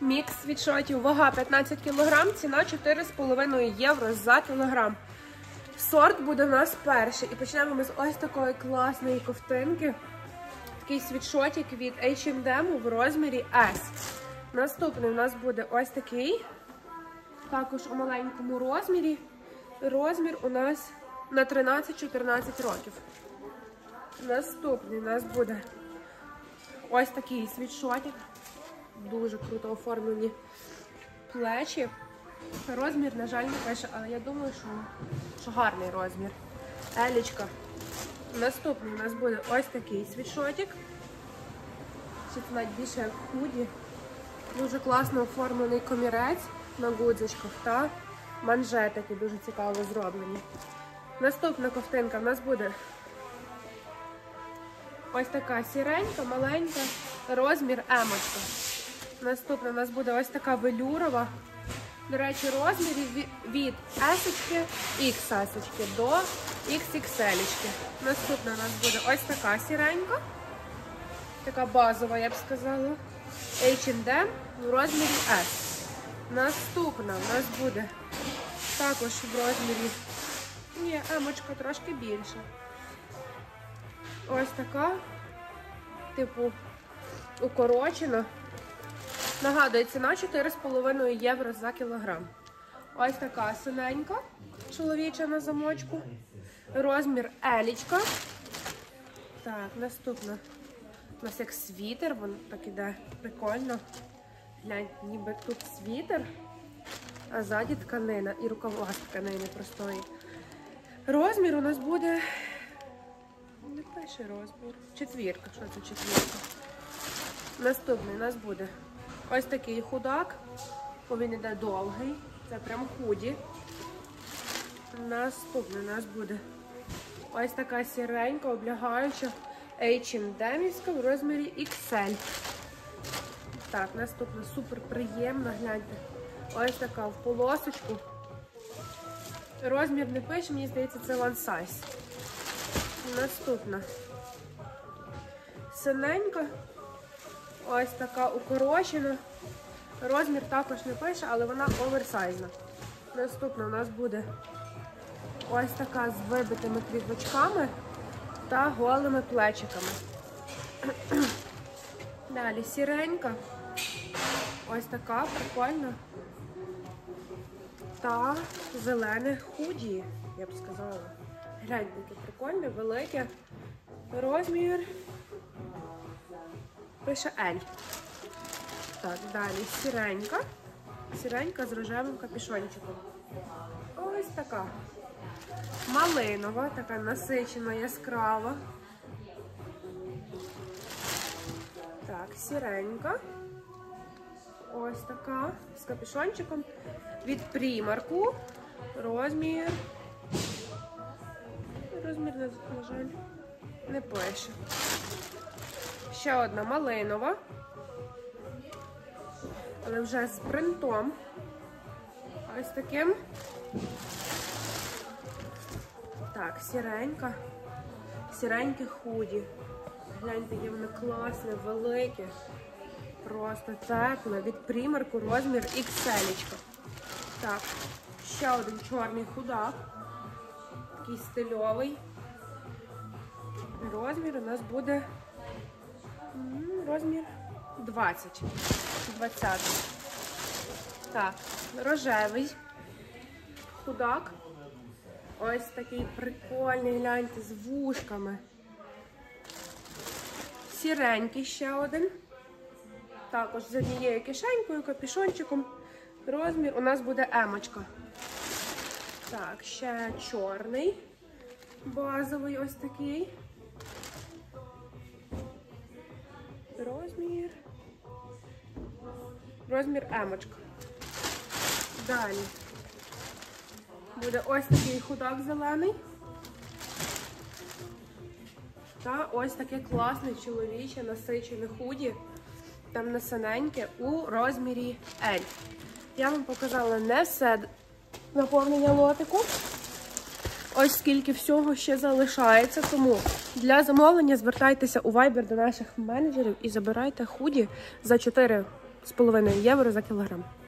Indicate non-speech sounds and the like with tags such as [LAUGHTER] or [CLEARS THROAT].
Мікс світшотів, вага 15 кг, ціна 4,5 євро за кілограм. Сорт буде у нас перший. І почнемо ми з ось такої класної ковтинки. Такий світшотик від H&M в розмірі S. Наступний у нас буде ось такий. Також у маленькому розмірі. Розмір у нас на 13-14 років. Наступний у нас буде ось такий світшотик. Дуже круто оформлені плечі. Розмір, на жаль, не пише, але я думаю, що, що гарний розмір. Елічка. Наступний у нас буде ось такий світшотик. Чи це навіть більше як худі. Дуже класно оформлений комірець на гудзичках та манжетики дуже цікаво зроблені. Наступна ковтинка в нас буде ось така сіренька, маленька, розмір емочка. Наступна у нас буде ось така велюрова. До речі, розмірів від S XS до XXL. Наступна у нас буде ось така сіренька. Така базова, я б сказала. H&M в розмірі S. Наступна у нас буде також в розмірі. Ні, емочка трошки більша. Ось така, типу, укорочена. Нагадую, ціна 4,5 євро за кілограм. Ось така синенька, чоловіча на замочку. Розмір елічка. Так, наступна. У нас як світер, він так іде прикольно. Глянь, ніби тут світер, а ззаді тканина і рукава тканини простої. Розмір у нас буде. Не перший розмір. Четвірка. Що це четвірка? Наступний у нас буде ось такий худак. Бо він іде довгий. Це прям худі. Наступний у нас буде ось така сіренька, облягаюча H&M в розмірі XL. Так, наступна супер приємна, гляньте. Ось така в полосочку. Розмір не пише, мені здається, це one size. Наступна. Синенька. Ось така укорочена. Розмір також не пише, але вона оверсайзна. Наступна у нас буде ось така з вибитими квіточками та голими плечиками. [CLEARS THROAT] Далі сіренька. Ось така прикольна. Та зелене худі, я б сказала. Гляньте, яке прикольне, велике. Розмір. Пише L. Так, далі сіренька. Сіренька з рожевим капюшончиком. Ось така. Малинова, така насичена, яскрава. Так, сіренька. Ось така. З капюшончиком. Від примарку. Розмір. Розмір, на жаль, не пише. Ще одна малинова. Але вже з принтом. Ось таким. Так, сіренька. Сіреньке худі. Гляньте, яке воно класне, велике. Просто тепле. Від примарку розмір XL. Так, ще один чорний худак. Такий стильовий. Розмір у нас буде розмір 20. 20. Так, рожевий худак. Ось такий прикольний, гляньте, з вушками. Сіренький ще один. Також з однією кишенькою, капюшончиком. Розмір у нас буде емочка. Так, ще чорний. Базовий ось такий. Розмір емочка. Далі. Буде ось такий худак зелений. Та ось таке класне чоловіче насичене худі. Там насиненьке у розмірі L. Я вам показала не все наповнення лотику. Ось скільки всього ще залишається. Тому для замовлення звертайтеся у Viber до наших менеджерів і забирайте худі за 4 4,5 євро за кілограм.